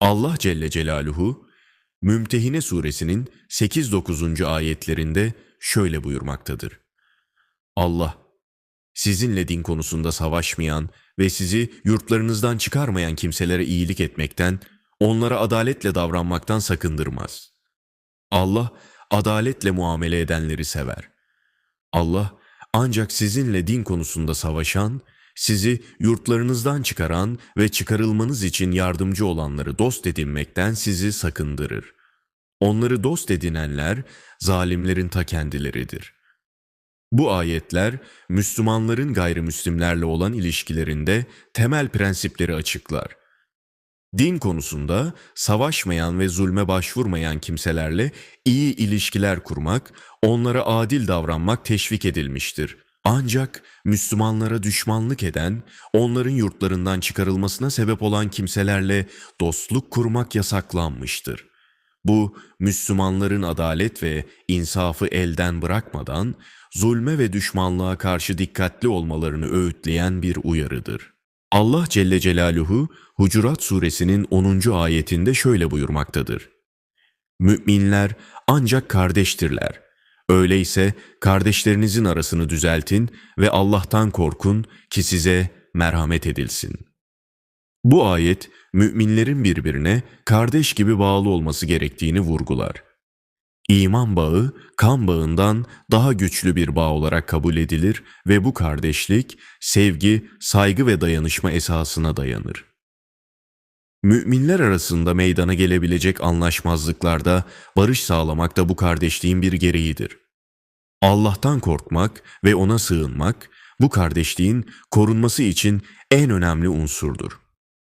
Allah Celle Celaluhu Mümtehine suresinin 8-9. ayetlerinde şöyle buyurmaktadır. Allah, sizinle din konusunda savaşmayan ve sizi yurtlarınızdan çıkarmayan kimselere iyilik etmekten, onlara adaletle davranmaktan sakındırmaz. Allah, adaletle muamele edenleri sever. Allah, ancak sizinle din konusunda savaşan, sizi yurtlarınızdan çıkaran ve çıkarılmanız için yardımcı olanları dost edinmekten sizi sakındırır. Onları dost edinenler, zalimlerin ta kendileridir. Bu ayetler, Müslümanların gayrimüslimlerle olan ilişkilerinde temel prensipleri açıklar. Din konusunda savaşmayan ve zulme başvurmayan kimselerle iyi ilişkiler kurmak, onlara adil davranmak teşvik edilmiştir. Ancak Müslümanlara düşmanlık eden, onların yurtlarından çıkarılmasına sebep olan kimselerle dostluk kurmak yasaklanmıştır. Bu, Müslümanların adalet ve insafı elden bırakmadan, zulme ve düşmanlığa karşı dikkatli olmalarını öğütleyen bir uyarıdır. Allah Celle Celaluhu, Hucurat suresinin 10. ayetinde şöyle buyurmaktadır. Müminler ancak kardeştirler. Öyleyse kardeşlerinizin arasını düzeltin ve Allah'tan korkun ki size merhamet edilsin. Bu ayet müminlerin birbirine kardeş gibi bağlı olması gerektiğini vurgular. İman bağı kan bağından daha güçlü bir bağ olarak kabul edilir ve bu kardeşlik sevgi, saygı ve dayanışma esasına dayanır. Müminler arasında meydana gelebilecek anlaşmazlıklarda barış sağlamak da bu kardeşliğin bir gereğidir. Allah'tan korkmak ve ona sığınmak bu kardeşliğin korunması için en önemli unsurdur.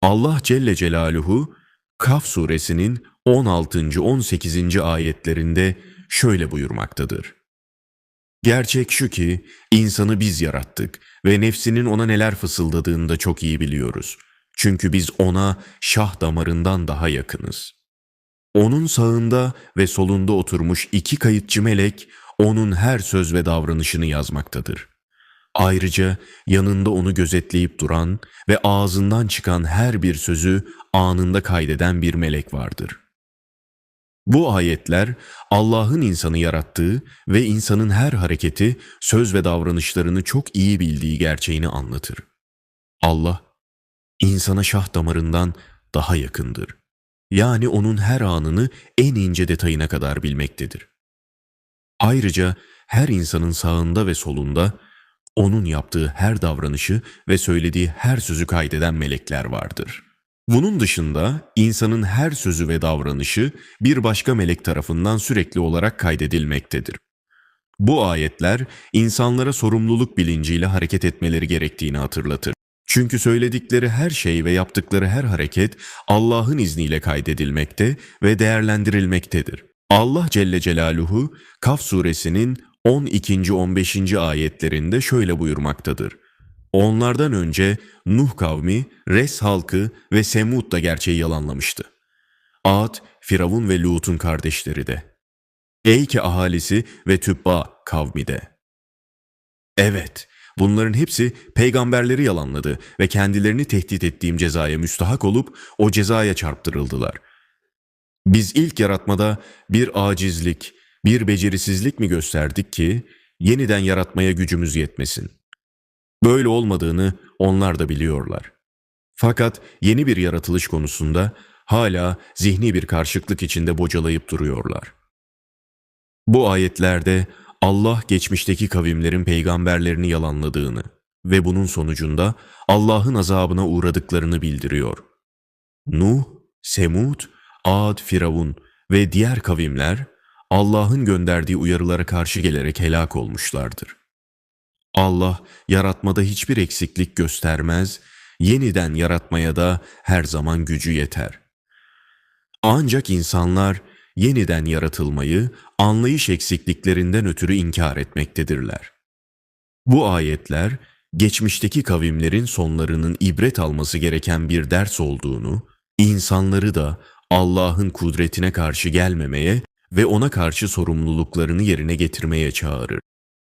Allah Celle Celaluhu Kaf suresinin 16. 18. ayetlerinde şöyle buyurmaktadır. Gerçek şu ki insanı biz yarattık ve nefsinin ona neler fısıldadığını da çok iyi biliyoruz. Çünkü biz ona şah damarından daha yakınız. Onun sağında ve solunda oturmuş iki kayıtçı melek onun her söz ve davranışını yazmaktadır. Ayrıca yanında onu gözetleyip duran ve ağzından çıkan her bir sözü anında kaydeden bir melek vardır. Bu ayetler Allah'ın insanı yarattığı ve insanın her hareketi, söz ve davranışlarını çok iyi bildiği gerçeğini anlatır. Allah, insana şah damarından daha yakındır. Yani onun her anını en ince detayına kadar bilmektedir. Ayrıca her insanın sağında ve solunda onun yaptığı her davranışı ve söylediği her sözü kaydeden melekler vardır. Bunun dışında insanın her sözü ve davranışı bir başka melek tarafından sürekli olarak kaydedilmektedir. Bu ayetler insanlara sorumluluk bilinciyle hareket etmeleri gerektiğini hatırlatır. Çünkü söyledikleri her şey ve yaptıkları her hareket Allah'ın izniyle kaydedilmekte ve değerlendirilmektedir. Allah Celle Celaluhu Kaf suresinin 12. 15. ayetlerinde şöyle buyurmaktadır. Onlardan önce Nuh kavmi, Res halkı ve Semud da gerçeği yalanlamıştı. Ad, Firavun ve Lut'un kardeşleri de. Eyke ahalisi ve Tübba kavmi de. Evet, bunların hepsi peygamberleri yalanladı ve kendilerini tehdit ettiğim cezaya müstahak olup o cezaya çarptırıldılar. Biz ilk yaratmada bir acizlik, bir becerisizlik mi gösterdik ki yeniden yaratmaya gücümüz yetmesin? Böyle olmadığını onlar da biliyorlar. Fakat yeni bir yaratılış konusunda hala zihni bir karşıtlık içinde bocalayıp duruyorlar. Bu ayetlerde Allah geçmişteki kavimlerin peygamberlerini yalanladığını ve bunun sonucunda Allah'ın azabına uğradıklarını bildiriyor. Nuh, Semud, Ad, Firavun ve diğer kavimler Allah'ın gönderdiği uyarılara karşı gelerek helak olmuşlardır. Allah yaratmada hiçbir eksiklik göstermez, yeniden yaratmaya da her zaman gücü yeter. Ancak insanlar yeniden yaratılmayı anlayış eksikliklerinden ötürü inkar etmektedirler. Bu ayetler geçmişteki kavimlerin sonlarının ibret alması gereken bir ders olduğunu, insanları da Allah'ın kudretine karşı gelmemeye ve ona karşı sorumluluklarını yerine getirmeye çağırır.